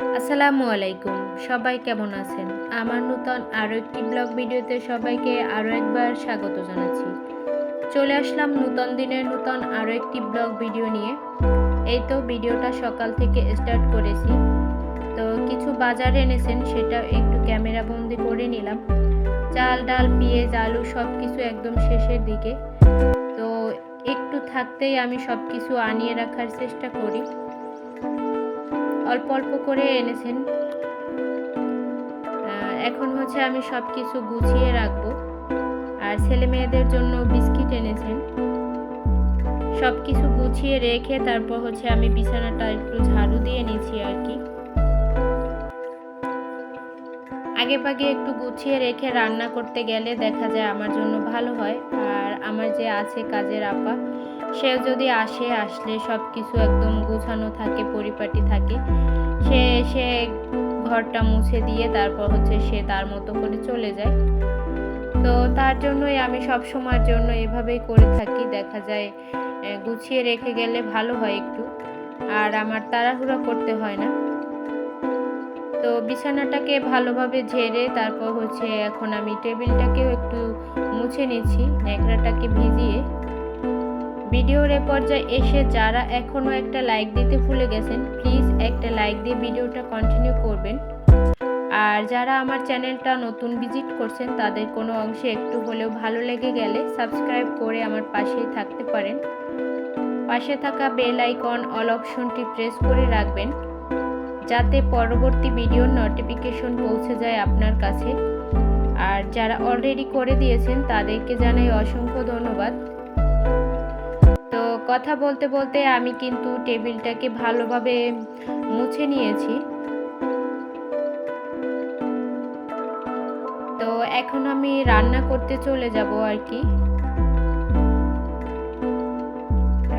আসসালামু আলাইকুম। সবাই কেমন আছেন? আমার নূতন আরও একটি ব্লগ ভিডিওতে সবাইকে আরও একবার স্বাগত জানাচ্ছি। চলে আসলাম নূতন দিনের নূতন আরও একটি ব্লগ ভিডিও নিয়ে। এই তো ভিডিওটা সকাল থেকে স্টার্ট করেছি। তো কিছু বাজার এনেছেন, সেটা একটু ক্যামেরা বন্দি করে নিলাম। চাল, ডাল, পেঁয়াজ, আলু সব কিছু একদম শেষের দিকে। তো একটু থাকতেই আমি সব কিছু আনিয়ে রাখার চেষ্টা করি। অল্প অল্প করে এনেছেন। এখন হচ্ছে আমি সব কিছু গুছিয়ে রাখব। আর ছেলে মেয়েদের জন্য বিস্কিট এনেছেন। সব কিছু গুছিয়ে রেখে তারপর হচ্ছে আমি বিছানাটা একটু ঝাড়ু দিয়ে নিচ্ছি আর কি। আগে ভাগে একটু গুছিয়ে রেখে রান্না করতে গেলে দেখা যায় আমার জন্য ভালো হয়। আর আমার যে আছে কাজের আপা সেও যদি আসে, আসলে সব কিছু একদম গুছানো থাকে, পরিপাটি থাকে, সে এসে ঘরটা মুছে দিয়ে তারপর হচ্ছে সে তার মতো করে চলে যায়। তো তার জন্যই আমি সব সময়ের জন্য এভাবেই করে থাকি। দেখা যায় গুছিয়ে রেখে গেলে ভালো হয় একটু। আর আমার তাড়াহুড়া করতে হয় না। তো বিছানাটাকে ভালোভাবে ঝেড়ে তারপর হচ্ছে এখন আমি টেবিলটাকেও একটু মুছে নিচ্ছি, ন্যাকড়াটাকে ভিজিয়ে। ভিডিওর এ পর্যায়ে এসে যারা এখনও একটা লাইক দিতে ভুলে গেছেন প্লিজ একটা লাইক দিয়ে ভিডিওটা কন্টিনিউ করবেন। আর যারা আমার চ্যানেলটা নতুন ভিজিট করছেন, তাদের কোনো অংশে একটু হলেও ভালো লেগে গেলে সাবস্ক্রাইব করে আমার পাশেই থাকতে পারেন। পাশে থাকা বেল আইকন অল অপশনটি প্রেস করে রাখবেন, যাতে পরবর্তী ভিডিওর নোটিফিকেশন পৌঁছে যায় আপনার কাছে। আর যারা অলরেডি করে দিয়েছেন, তাদেরকে জানাই অসংখ্য ধন্যবাদ। কথা বলতে বলতে আমি কিন্তু টেবিলটাকে ভালোভাবে মুছে নিয়েছি। তো এখন আমি রান্না করতে চলে যাব আর কি।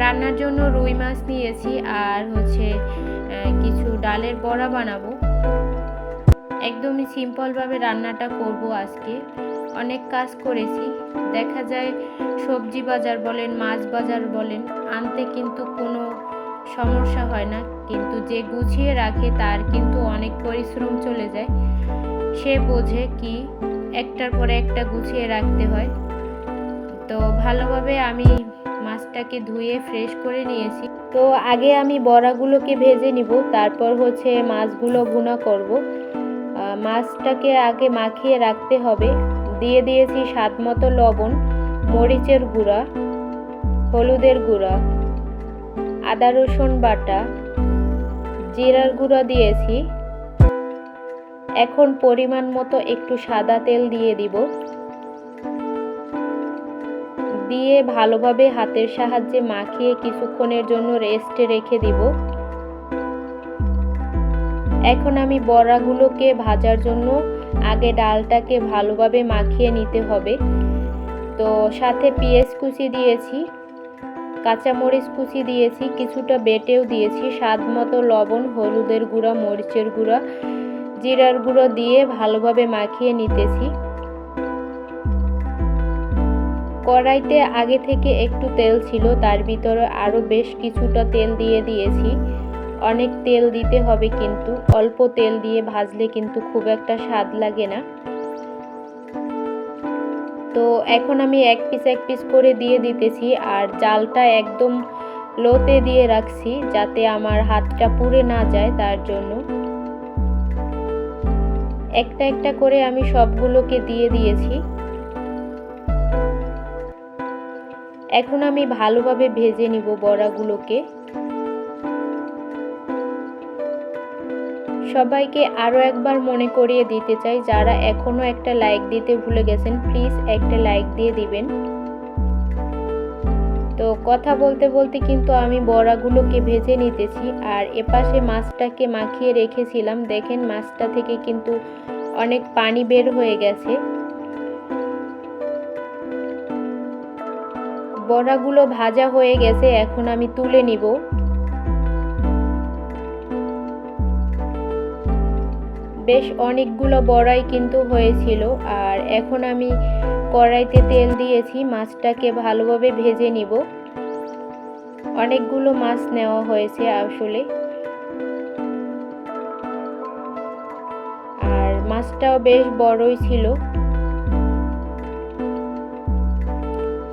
রান্নার জন্য রুই মাছ নিয়েছি আর হচ্ছে কিছু ডালের বড়া বানাবো। একদমই সিম্পলভাবে রান্নাটা করব আজকে। অনেক কাজ করেছি। দেখা যায় সবজি বাজার বলেন, মাছ বাজার বলেন, আনতে কিন্তু কোনো সমস্যা হয় না। কিন্তু যে গুছিয়ে রাখে তার কিন্তু অনেক পরিশ্রম চলে যায়। সে বোঝে কি একটার পরে একটা গুছিয়ে রাখতে হয়। তো ভালোভাবে আমি মাছটাকে ধুয়ে ফ্রেশ করে নিয়েছি। তো আগে আমি বড়াগুলোকে ভেজে নিব, তারপর হচ্ছে মাছগুলো ভুনা করব। মাছটাকে আগে মাখিয়ে রাখতে হবে। দিয়ে দিয়েছি স্বাদ মতো লবণ, মরিচের গুঁড়া, হলুদের গুঁড়া, আদা রসুন বাটা, জিরার গুঁড়া দিয়েছি। এখন পরিমাণ মতো একটু সাদা তেল দিয়ে দিব। দিয়ে ভালোভাবে হাতের সাহায্যে মাখিয়ে কিছুক্ষণের জন্য রেস্টে রেখে দিব। এখন আমি বড়াগুলোকে ভাজার জন্য আগে ডালটাকে ভালোভাবে মাখিয়ে নিতে হবে। তো সাথে পেঁয়াজ কুচি দিয়েছি, কাঁচামরিচ কুচি দিয়েছি, কিছুটা বেটেও দিয়েছি, স্বাদ মতো লবণ, হলুদের গুঁড়া, মরিচের গুঁড়া, জিরার গুঁড়ো দিয়ে ভালোভাবে মাখিয়ে নিতেছি। কড়াইতে আগে থেকে একটু তেল ছিল, তার ভিতরে আরও বেশ কিছুটা তেল দিয়ে দিয়েছি। অনেক তেল দিতে হবে কিন্তু, অল্প তেল দিয়ে ভাজলে কিন্তু খুব একটা স্বাদ লাগে না। তো এখন আমি এক পিস এক পিস করে দিয়ে দিতেছি আর জালটা একদম লোতে দিয়ে রাখছি যাতে আমার হাতটা পুড়ে না যায় তার জন্য। একটা একটা করে আমি সবগুলোকে দিয়ে দিয়েছি। এখন আমি ভালোভাবে ভেজে নিব বড়াগুলোকে। সবাইকে আরও একবার মনে করিয়ে দিতে চাই, যারা এখনও একটা লাইক দিতে ভুলে গেছেন প্লিজ একটা লাইক দিয়ে দিবেন। তো কথা বলতে বলতে কিন্তু আমি বড়াগুলোকে ভেজে নিতেছি, আর এপাশে মাছটাকে মাখিয়ে রেখেছিলাম। দেখেন মাছটা থেকে কিন্তু অনেক পানি বের হয়ে গেছে। বড়াগুলো ভাজা হয়ে গেছে, এখন আমি তুলে নিব। বেশ অনেকগুলো বড়াই কিন্তু হয়েছিল। আর এখন আমি কড়াইতে তেল দিয়েছি, মাছটাকে ভালোভাবে ভেজে নিব। অনেকগুলো মাছ নেওয়া হয়েছে আসলে। আর মাছটাও বেশ বড়ই ছিল।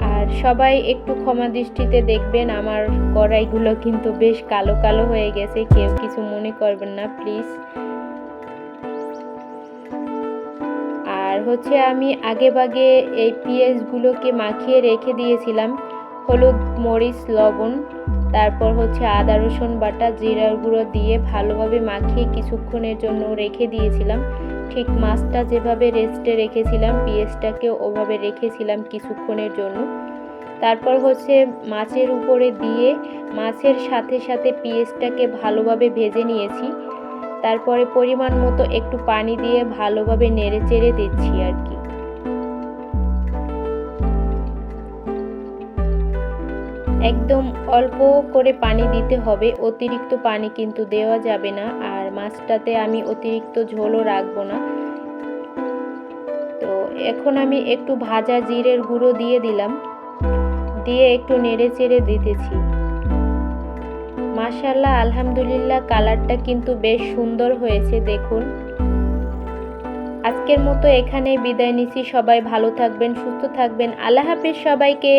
আর সবাই একটু ক্ষমা দৃষ্টিতে দেখবেন, আমার কড়াইগুলো কিন্তু বেশ কালো কালো হয়ে গেছে। কেউ কিছু মনে করবেন না, প্লিজ। হচ্ছে আমি আগে ভাগে এই পেঁয়াজগুলোকে মাখিয়ে রেখে দিয়েছিলাম। হলুদ, মরিচ, লবণ, তারপর হচ্ছে আদা, রসুন বাটা জিরার গুঁড়ো দিয়ে ভালোভাবে মাখিয়ে কিছুক্ষণের জন্য রেখে দিয়েছিলাম। ঠিক মাছটা যেভাবে রেস্টে রেখেছিলাম পেঁয়াজটাকেও ওভাবে রেখেছিলাম কিছুক্ষণের জন্য। তারপর হচ্ছে মাছের উপরে দিয়ে মাছের সাথে সাথে পেঁয়াজটাকে ভালোভাবে ভেজে নিয়েছি। তারপরে পরিমাণ মতো একটু পানি দিয়ে ভালোভাবে নেড়ে চেড়ে দিচ্ছি আর কি। একদম অল্প করে পানি দিতে হবে, অতিরিক্ত পানি কিন্তু দেওয়া যাবে না আর মাছটাতে আমি অতিরিক্ত ঝোলও রাখব না। তো এখন আমি একটু ভাজা জিরের গুঁড়ো দিয়ে দিলাম, দিয়ে একটু নেড়ে চেড়ে দিতেছি। মাশাল্লাহ আলহামদুলিল্লাহ, কালারটা কিন্তু বেশ সুন্দর হয়েছে, দেখুন। আজকের মতো এখানে বিদায় নিচ্ছি, সবাই ভালো থাকবেন, সুস্থ থাকবেন, আল্লাহ হাফিজ সবাইকে।